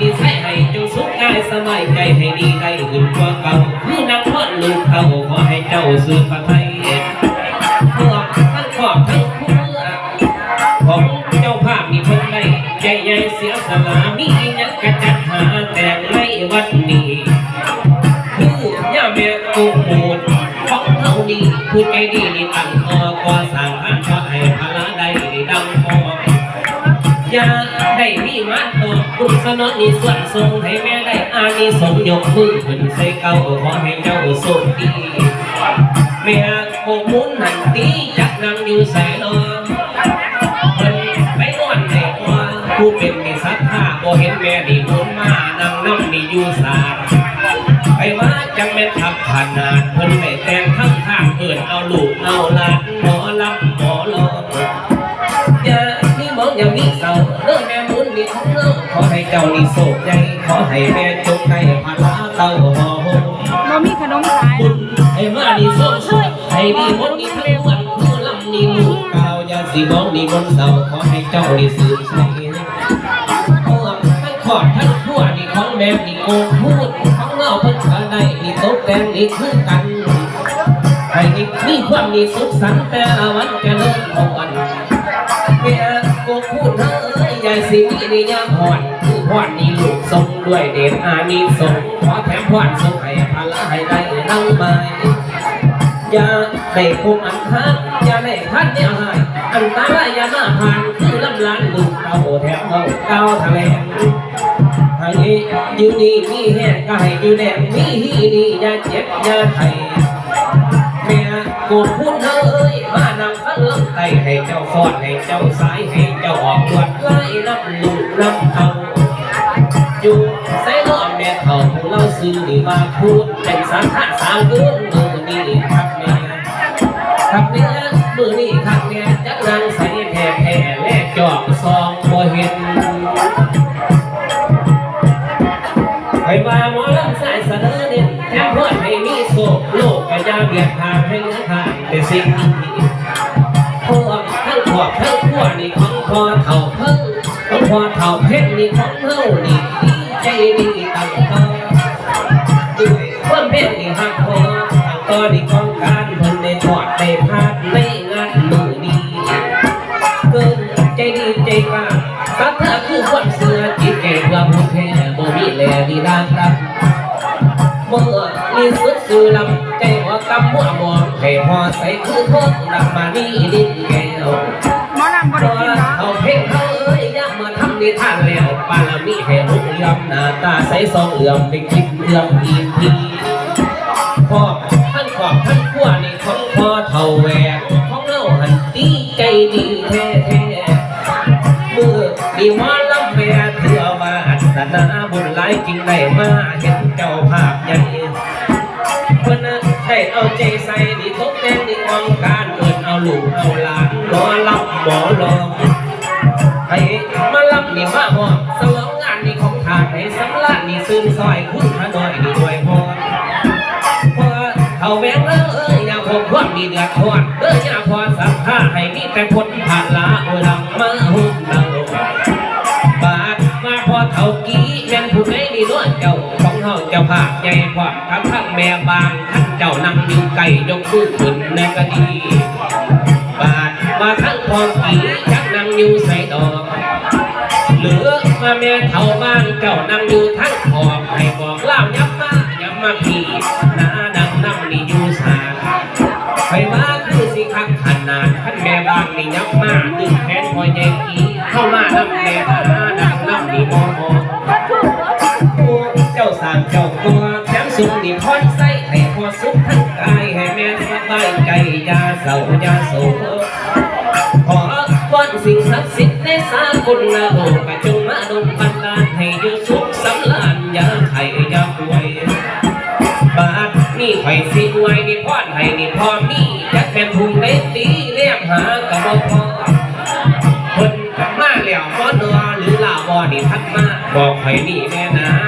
นิสัยให้จงสุขกายสบายใจให้ดีได้ขึ้นกว่าเก่าคือนางพอดลูกเขาขอให้เจ้าสืบพระไทยพวกทั้งขอบทั้งคู่ของเจ้าภาพมีเพิ่นได้ใจใหญ่เสียสละมีหยังกระจัดหาแต่ในวันนี้คือย่าแม่กูโหดของเฮานี่พูดใจดีนี่ตั้งคอก่อสร้างอันขอให้พละได้ดังพออย่าได้มีมา ตอคุณสนอนี่ส่วนทรงให้แม่ได้อานิสงส์ยกมือขึ้นใส่เก้าขอให้เจ้าโชคดีแม่โกมุนหันตีจักนั่งอยู่ใส่นอนเพิ่นไปนอนให้กว่าผู้เป็นมีศรัทธาบ่เห็นแม่ดีมุนมานั่งน้ำนี่อยู่ศาลไปว่าจังเป็นทับขนาดเพิ่นไม่แต่งข้ง เจ้านี่โศกใหญ่ขอให้แม่จงให้พาลาเต้าหอหงบ่มีขนมขายบุญให้มานี่โศกสวยให้ดีมดนี่ทั้งวันคือลำนี่ลูกกาวอย่าสิมองนี่มนต์เศร้าขอให้เจ้านี่สืบใช้ทั้งขอดทั้งทั่วนี่ของแม่นี่โกงพูดของเราเพิ่นก็ได้นี่ตกแต่งนี่คือกันให้มีความมีสุขสันต์แต่วันเจะเลิศของวันเมียกูพูดเฮ้ยยายสิมีนี่ยามหอน คือหอนนี่ลูกทรงด้วยเดชอานิสงส์ขอแถมหอนทรงให้พละให้ได้นั่งไม้อย่าได้คงอันทันอย่าได้พันเนี่ยหายอันตรายอย่ามาผ่านคือลำลานลูกเก่าแถมเก่าเก่าทะเลให้ยืนนี่มีแห้งก็ให้ยืนแดงมีฮีนี่อย่าเจ็บอย่าไข้แม่กูพูดเอ้ยมานำพันลำไตให้เจ้าฟอดให้เจ้าสายให้เจ้าออกตรวจไล่น้ำลูกน้ำเต่า อยู่ใส่ล้อแม่เขาผู้เล่าซื้อนี่มาพูดเป็นสารท่าสาวเดือนมือนี่ครับแม่ครับแม่มือนี่ครับแม่จักนางใส่แผ่แผ่แลกจอบซองบ่เห็นไปว่าหมอลำสายเสนอเด่นแถมเพื่อนให้มีโศกโลกกระยาเบียดทางให้เหลือทางแต่สิ่งที่พวกทั้งขอบทั้งขั้วนี่ของพอเท่าเพิ่งของพอเท่าเพชรนี่ของเฮานี่ ดีตั้งต่อด้วยความเพชรนี่หักพอตั้งต่อนี่ของการเพิ่นได้ทอดได้พาดในงานมือนี้เกินใจดีใจกล้าสัตว์เธอคือความเสือจิตใจเพื่อผู้แพ้บ่มีแลดีด้านรับเมื่อมีสุดสื่อลำใจหัวกำหัวมองให้พอใส่คือโทษนำมานี่ดินแก้วมอลำบ่ได้กินเนาะเขาเพ่งเขา นิทานแล้วปาลมีให้หุกยำหน้าตาใสสองเหลื่อมได้คิดเลื่อมอีกทีพ่อท่านขอบท่านขั้วนี่ของพ่อเท่าแหวกของเราหันตีใจดีแท้แท้มือดีว่าลำเมียเถื่อมาอัศนาบุญหลายจริงได้มาเห็นเจ้าภาพใหญ่คนนั้นได้เอาใจใส่ดีตกแต่งดีมองการเกิดเอาลูกเอาหลานรอรับหมอรองให้มา รับนี่มาหอสลองงานนี่ของทานให้สำลานนี่ซึมซอยคุณพระน้อยนี่ด้วยพอพอเขาแบงเอ้ยอย่าพบความีเดือดร้อนเอ้ยอย่าพอสักผ้าให้มีแต่พ้นผ่านละโอ้ยลังมาหุ่นเราบาดมาพอเท่ากี้แม่นผู้ใดนี่น้อยเจ้าของเฮาเจ้าภาใหญ่พร้อทั้งทั้งแม่บางทั้งเจ้านำอยู่ไก่ยกมือขึ้นในกะดี แม่เท่าบ้านเจ้านำอยู่ทั้งขอบให้บอกเล่าย้ำมาย้ำมาพี่หน้าดังนำนี่อยู่สาไปมาคือสิคักขนาดท่านแม่บ้านนี่ยับมาดึงแขนพอใหญ่กี้เข้ามาน้ำแม่หาดังน้ำนี่มองมองเจ้าสามเจ้าตัวแถมสุขนี่พอนใส่ให้พอสุขทั้งกายให้แม่สบายใจยาเศร้ายาโศก ศักดิ์สิทธิ์ในสากลละโลกจงมาดลบันดาลให้อยู่สุขสำราญอย่าไข่อย่าป่วยบาดนี่ไข่สิไว้นี่พอดให้นี่พอมีจักแม่นภูมิได้ตีเรียกหากับบ่พอคนกลับมาแล้วบ่นัวหรือลาบ่นี่ทัดมาบอกไข่นี่แม่นา